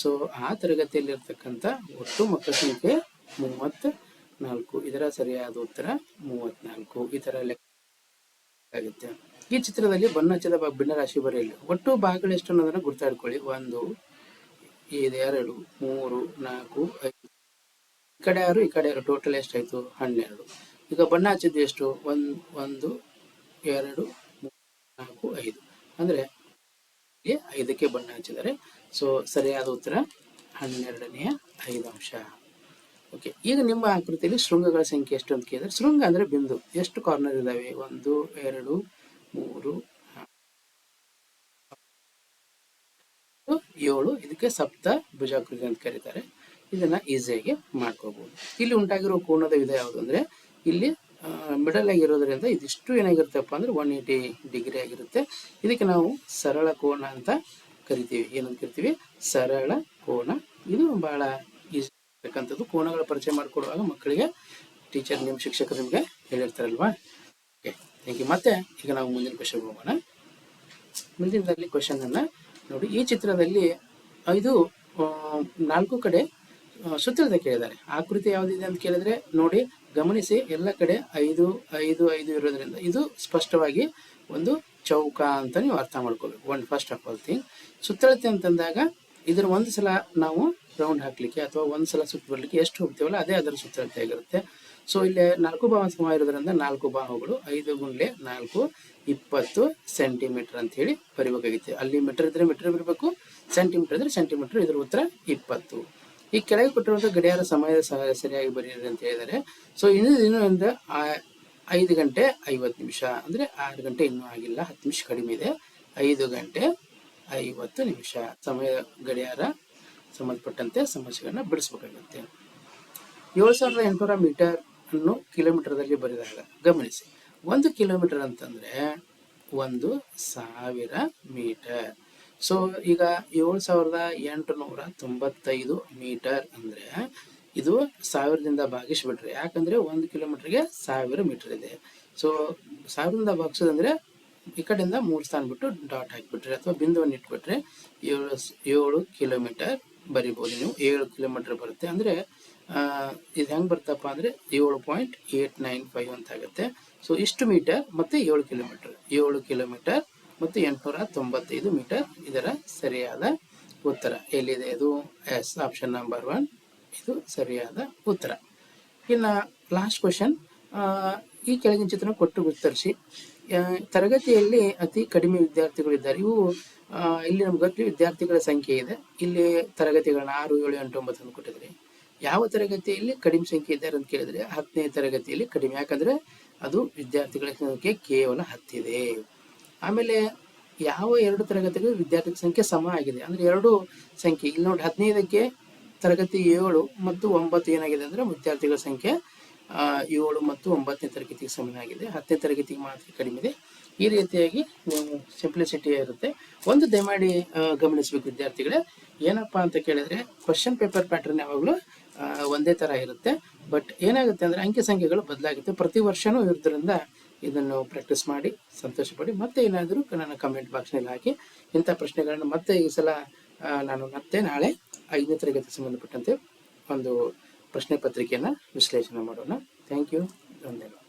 ಸೊ ಆ ತರಗತಿಯಲ್ಲಿರ್ತಕ್ಕಂಥ ಒಟ್ಟು ಮಕ್ಕಳ ಸಂಖ್ಯೆ ಮೂವತ್ತು ನಾಲ್ಕು. ಇದರ ಸರಿಯಾದ ಉತ್ತರ ಮೂವತ್ನಾಲ್ಕು ಈ ಥರ ಲೆಕ್ಕ ಆಗುತ್ತೆ. ಈ ಚಿತ್ರದಲ್ಲಿ ಬಣ್ಣ ಹಚ್ಚಿದ ಭಿನ್ನ ರಾಶಿ ಬರೆಯಲಿ. ಒಟ್ಟು ಭಾಗಗಳು ಎಷ್ಟು ಅನ್ನೋದನ್ನ ಗುರ್ತಾಡ್ಕೊಳ್ಳಿ. ಒಂದು ಎರಡು ಮೂರು, ನಾಲ್ಕು, ಐದು ಈ ಕಡೆ ಆರು, ಈ ಕಡೆ ಆರು ಟೋಟಲ್ ಎಷ್ಟಾಯ್ತು? ಹನ್ನೆರಡು. ಈಗ ಬಣ್ಣ ಹಚ್ಚಿದ್ದು ಎಷ್ಟು? ಒಂದ್ ಒಂದು, ಎರಡು ನಾಲ್ಕು, ಐದು. ಅಂದ್ರೆ ಐದಕ್ಕೆ ಬಣ್ಣ ಹಚ್ಚಿದ್ದಾರೆ. ಸೊ ಸರಿಯಾದ ಉತ್ತರ ಹನ್ನೆರಡನೆಯ ಅಂಶ ಓಕೆ ಈಗ ನಿಮ್ಮ ಆಕೃತಿಯಲ್ಲಿ ಶೃಂಗಗಳ ಸಂಖ್ಯೆ ಎಷ್ಟು ಅಂತ ಕೇಳಿದ್ರೆ, ಶೃಂಗ ಅಂದ್ರೆ ಬಿಂದು. ಎಷ್ಟು ಕಾರ್ನರ್ ಇದಾವೆ ಒಂದು, ಎರಡು, ಮೂರು ಏಳು. ಇದಕ್ಕೆ ಸಪ್ತ ಭುಜಾಕೃತಿ ಅಂತ ಕರೀತಾರೆ. ಇದನ್ನ ಈಸಿಯಾಗಿ ಮಾಡ್ಕೋಬಹುದು ಇಲ್ಲಿ ಉಂಟಾಗಿರೋ ಕೋಣದ ವಿಧ ಯಾವುದು ಅಂದ್ರೆ, ಇಲ್ಲಿ ಮಿಡಲ್ ಆಗಿರೋದ್ರಿಂದ ಇದಿಷ್ಟು ಏನಾಗಿರುತ್ತಪ್ಪ ಅಂದ್ರೆ ಒನ್ ಏಯ್ಟಿ ಡಿಗ್ರಿ ಆಗಿರುತ್ತೆ. ಇದಕ್ಕೆ ನಾವು ಸರಳ ಕೋಣ ಅಂತ ಕರಿತೀವಿ. ಏನಂತ ಕರಿತೀವಿ? ಸರಳ ಕೋಣ ಇದು ಬಹಳ ಈಸಿ ಇರ್ತಕ್ಕಂಥದ್ದು. ಕೋಣಗಳ ಪರಿಚಯ ಮಾಡಿಕೊಡುವಾಗ ಮಕ್ಕಳಿಗೆ ಟೀಚರ್ ನಿಮ್ಮ ಶಿಕ್ಷಕರು ನಿಮಗೆ ಹೇಳಿರ್ತಾರಲ್ವಾ? ಓಕೆ ಥ್ಯಾಂಕ್ ಮತ್ತೆ ಈಗ ನಾವು ಮುಂದಿನ ಕ್ವಶನ್ ಹೋಗೋಣ. ಮುಂದಿನದಲ್ಲಿ ಕ್ವಶನ್ ಅನ್ನ ನೋಡಿ. ಈ ಚಿತ್ರದಲ್ಲಿ ಐದು ನಾಲ್ಕು ಕಡೆ ಸೂತ್ರದ ಕೇಳಿದ್ದಾರೆ. ಆಕೃತಿ ಯಾವುದಿದೆ ಅಂತ ಕೇಳಿದ್ರೆ ನೋಡಿ, ಗಮನಿಸಿ ಎಲ್ಲ ಕಡೆ ಐದು ಐದು ಐದು ಇರೋದ್ರಿಂದ ಇದು ಸ್ಪಷ್ಟವಾಗಿ ಒಂದು ಚೌಕ ಅಂತ ನೀವು ಅರ್ಥ ಮಾಡ್ಕೋಬೇಕು. One first of all thing ಸುತ್ತಳತೆ ಅಂತಂದಾಗ ಇದರ ಒಂದು ಸಲ ನಾವು ರೌಂಡ್ ಹಾಕ್ಲಿಕ್ಕೆ ಅಥವಾ ಒಂದು ಸಲ ಸುತ್ತ ಬರ್ಲಿಕ್ಕೆ ಎಷ್ಟು ಹೋಗ್ತೇವಲ್ಲ ಅದೇ ಅದರ ಸುತ್ತಳತೆ ಆಗಿರುತ್ತೆ. ಸೊ ಇಲ್ಲಿ ನಾಲ್ಕು ಬಾಹ ಸಮ ಇರೋದ್ರಿಂದ ನಾಲ್ಕು ಬಾಹುಗಳು ಐದು ಗುಂಡ್ಲೆ ನಾಲ್ಕು ಇಪ್ಪತ್ತು ಸೆಂಟಿಮೀಟರ್ ಅಂತ ಹೇಳಿ ಬರಿಬೇಕಾಗಿತ್ತು. ಅಲ್ಲಿ ಮೀಟರ್ ಇದ್ರೆ ಮೀಟರ್ ಬರಬೇಕು ಸೆಂಟಿಮೀಟರ್ ಇದ್ರೆ ಸೆಂಟಿಮೀಟರ್ ಇದ್ರ ಉತ್ತರ ಇಪ್ಪತ್ತು. ಈ ಕೆಳಗೆ ಕೊಟ್ಟಿರುವಂತಹ ಗಡಿಯಾರ ಸಮಯದ ಸರಿಯಾಗಿ ಬರೀರಿ ಅಂತ ಹೇಳಿದ್ದಾರೆ. ಸೊ ಇನ್ನು ಇನ್ನು ಅಂದ್ರೆ ಐದು ಗಂಟೆ ಐವತ್ತು ನಿಮಿಷ, ಅಂದ್ರೆ ಆರು ಗಂಟೆ ಇನ್ನೂ ಆಗಿಲ್ಲ, ಹತ್ತು ನಿಮಿಷ ಕಡಿಮೆ ಇದೆ. ಐದು ಗಂಟೆ ಐವತ್ತು ನಿಮಿಷ ಸಮಯ ಗಡಿಯಾರ ಸಂಬಂಧಪಟ್ಟಂತೆ ಸಮಸ್ಯೆಗಳನ್ನ ಬಿಡಿಸ್ಬೇಕಾಗುತ್ತೆ. ಏಳು ಸಾವಿರದ ಎಂಟುನೂರ ಮೀಟರ್ ಅನ್ನು ಕಿಲೋಮೀಟರ್ದಲ್ಲಿ ಬರೆದಾಗ ಗಮನಿಸಿ. ಒಂದು ಕಿಲೋಮೀಟರ್ ಅಂತಂದ್ರೆ ಒಂದು ಸಾವಿರ ಮೀಟರ್. ಸೊ ಈಗ ಏಳು ಸಾವಿರದ ಎಂಟುನೂರ ತೊಂಬತ್ತೈದು ಮೀಟರ್ ಅಂದ್ರೆ ಇದು ಸಾವಿರದಿಂದ ಭಾಗಿಸ್ಬಿಟ್ರೆ, ಯಾಕಂದ್ರೆ ಒಂದು ಕಿಲೋಮೀಟರ್ಗೆ ಸಾವಿರ ಮೀಟರ್ ಇದೆ. ಸೊ ಸಾವಿರದಿಂದ ಭಾಗಿಸೋದಂದ್ರೆ ಈ ಕಡೆಯಿಂದ ಮೂರು ಸ್ಥಾನ ಬಿಟ್ಟು ಡಾಟ್ ಹಾಕಿಬಿಟ್ರಿ, ಅಥವಾ ಬಿಂದುವನ್ನು ಇಟ್ಬಿಟ್ರೆ ಏಳು ಏಳು ಕಿಲೋಮೀಟರ್ ಬರಿಬೋದು. ನೀವು ಏಳು ಕಿಲೋಮೀಟರ್ ಬರುತ್ತೆ ಅಂದ್ರೆ ಇದು ಹೆಂಗೆ ಬರ್ತಪ್ಪ ಅಂದ್ರೆ ಏಳು ಪಾಯಿಂಟ್ ಏಟ್ ನೈನ್ ಫೈವ್ ಅಂತ ಆಗುತ್ತೆ. ಸೊ ಇಷ್ಟು ಮೀಟರ್ ಮತ್ತೆ ಏಳು ಕಿಲೋಮೀಟರ್ ಏಳು ಕಿಲೋಮೀಟರ್ ಮತ್ತು ಎಂಟುನೂರ ತೊಂಬತ್ತೈದು ಮೀಟರ್ ಇದರ ಸರಿಯಾದ ಉತ್ತರ. ಎಲ್ಲಿದೆ ಇದು? Yes, option number one. ಇದು ಸರಿಯಾದ ಉತ್ತರ. ಇನ್ನು ಲಾಸ್ಟ್ ಕ್ವಶನ್ ಈ ಕೆಳಗಿನ ಚಿತ್ರ ಕೊಟ್ಟು ಉತ್ತರಿಸಿ ತರಗತಿಯಲ್ಲಿ ಅತಿ ಕಡಿಮೆ ವಿದ್ಯಾರ್ಥಿಗಳಿದ್ದಾರೆ. ಇವು ಇಲ್ಲಿ ನಮ್ಗೆ ಗೊತ್ತು, ವಿದ್ಯಾರ್ಥಿಗಳ ಸಂಖ್ಯೆ ಇದೆ. ಇಲ್ಲಿ ತರಗತಿಗಳನ್ನ ಆರು, ಏಳು, ಎಂಟು ಒಂಬತ್ತು ಅಂತ ಕೊಟ್ಟಿದ್ರೆ ಯಾವ ತರಗತಿಯಲ್ಲಿ ಕಡಿಮೆ ಸಂಖ್ಯೆ ಇದ್ದಾರೆ ಅಂತ ಕೇಳಿದ್ರೆ ಹತ್ತನೇ ತರಗತಿಯಲ್ಲಿ ಕಡಿಮೆ. ಯಾಕಂದ್ರೆ ಅದು ವಿದ್ಯಾರ್ಥಿಗಳ ಸಂಖ್ಯೆ ಕೇವಲ ಹತ್ತಿದೆ. ಆಮೇಲೆ ಯಾವ ಎರಡು ತರಗತಿಗಳು ವಿದ್ಯಾರ್ಥಿಗಳ ಸಂಖ್ಯೆ ಸಮ ಆಗಿದೆ? ಅಂದ್ರೆ ಎರಡು ಸಂಖ್ಯೆ. ಇಲ್ಲಿ ನೋಡಿ ಹದಿನೈದಕ್ಕೆ ತರಗತಿ ಏಳು ಮತ್ತು ಒಂಬತ್ತು ಏನಾಗಿದೆ ಅಂದ್ರೆ ವಿದ್ಯಾರ್ಥಿಗಳ ಸಂಖ್ಯೆ ಏಳು ಮತ್ತು ಒಂಬತ್ತನೇ ತರಗತಿಗೆ ಸಮನಾಗಿದೆ ಹತ್ತನೇ ತರಗತಿಗೆ ಮಾತ್ರ ಕಡಿಮೆ ಇದೆ. ಈ ರೀತಿಯಾಗಿ ನೀವು ಸಿಂಪ್ಲಿಸಿಟಿ ಇರುತ್ತೆ. ಒಂದು ದಯಮಾಡಿ ಗಮನಿಸಬೇಕು ವಿದ್ಯಾರ್ಥಿಗಳೇ. ಏನಪ್ಪಾ ಅಂತ ಕೇಳಿದ್ರೆ ಕ್ವಶನ್ ಪೇಪರ್ ಪ್ಯಾಟರ್ನ್ ಯಾವಾಗಲೂ ಒಂದೇ ತರ ಇರುತ್ತೆ. ಬಟ್ ಏನಾಗುತ್ತೆ ಅಂದ್ರೆ ಅಂಕಿ ಸಂಖ್ಯೆಗಳು ಬದಲಾಗುತ್ತೆ. ಪ್ರತಿ ವರ್ಷನೂ ಇರೋದ್ರಿಂದ ಇದನ್ನು ಪ್ರಾಕ್ಟೀಸ್ ಮಾಡಿ, ಸಂತೋಷಪಡಿ, ಮತ್ತೆ ಏನಾದರೂ ನನ್ನ ಕಮೆಂಟ್ ಬಾಕ್ಸ್ನಲ್ಲಿ ಹಾಕಿ, ಇಂಥ ಪ್ರಶ್ನೆಗಳನ್ನು ಮತ್ತೆ ಈ ಸಲ ನಾನು ಮತ್ತೆ ನಾಳೆ ಐದನೇ ತರಗತಿ ಸಂಬಂಧಪಟ್ಟಂತೆ ಒಂದು ಪ್ರಶ್ನೆ ಪತ್ರಿಕೆಯನ್ನು ವಿಶ್ಲೇಷಣೆ ಮಾಡೋಣ. ಥ್ಯಾಂಕ್ ಯು ಧನ್ಯವಾದ.